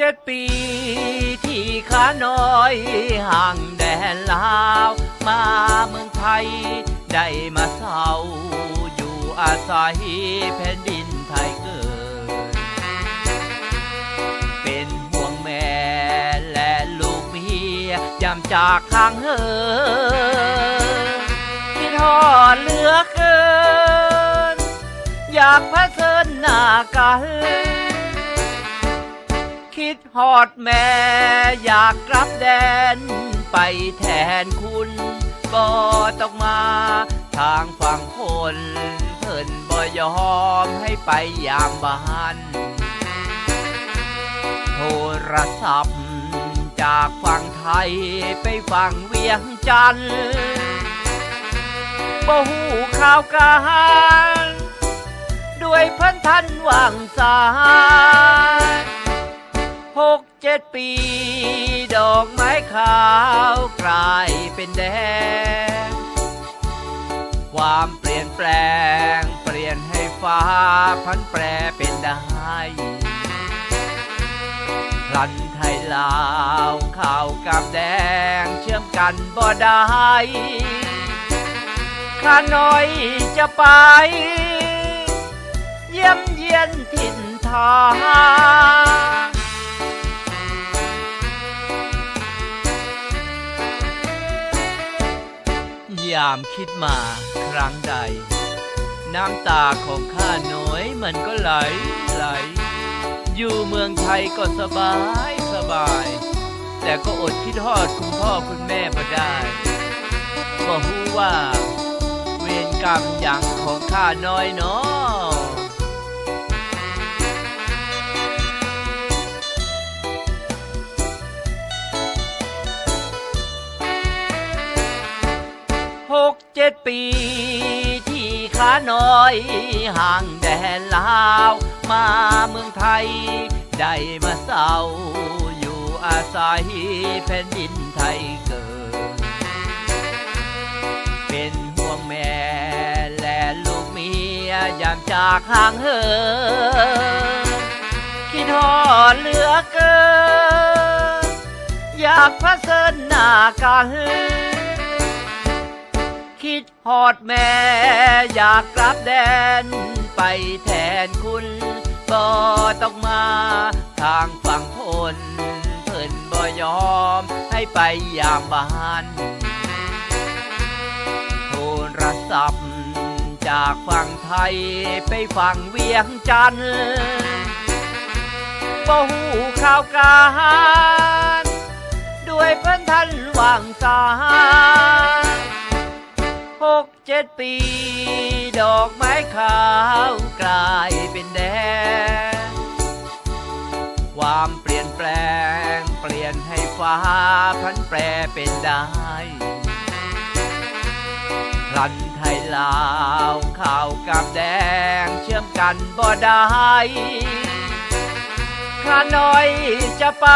จ็ดปีที่ขาน้อยห่างแดนลาว มาเมืองไทย ได้มาเศร้าอยู่อาศัยแผ่นดินไทยเกิด เป็นห่วงแม่และลูกเมียยามจากข้างเหินคิดฮอดเหลือเกิน อยากพะเซินหน้ากัน คิดฮอดแม่อยากกลับแดน ไปแทนคุณก็ต้องมา ทางฝั่งคนเพิ่นบ่ยอมให้ไปยามบ้าน โทรศัพท์จากฝั่งไทยไปฝั่งเวียงจันทร์บ่หูข่าวการ ด้วยเพันทันวางสาย ดปี ดอกไม้ขาวกลายเป็นแดง ความเปลี่ยนแปลง เปลี่ยนให้ฟ้าพันแปรเป็นได้พลันไทยลาวข่าวกับแดง เชื่อมกันบ่ได้ข้าน้อยจะไป เยี่ยมเยียนถิ่นทาง ยามคิดมาครั้งใด น้ำตาของข้าน้อยมันก็ไหลไหล อยู่เมืองไทยก็สบายสบาย แต่ก็อดคิดทอดคุณพ่อคุณแม่มาได้ก็รู้ว่า เวรกรรมอย่างของข้าน้อยเนาะ จ็ดปี ที่ขาน้อยห่างแดนลาว มาเมืองไทย ได้มาเศร้าอยู่อาศัยแผ่นดินไทยเกิด เป็นห่วงแม่และลูกเมียยามจากห่างเหินคิดทอดเหลือเกิน อยากพะเซินหน้ากัน คิดฮอดแม่ อยากกลับแดน ไปแทนคุณก็ต้องมาทางฝั่งทนเพิ่นบ่ยอมให้ไปยามบ้านโทรศัพท์จากฝั่งไทยไปฝั่งเวียงจันทร์บ่หูข่าวการ ด้วยเพิ่นทันวางสาย หกเจ็ดปี ดอกไม้ขาวกลายเป็นแดง ความเปลี่ยนแปลง เปลี่ยนให้ฟ้าพันแปรเป็นได้พลันไทยลาวข่าวกับแดง เชื่อมกันบ่ได้ข้าน้อยจะไป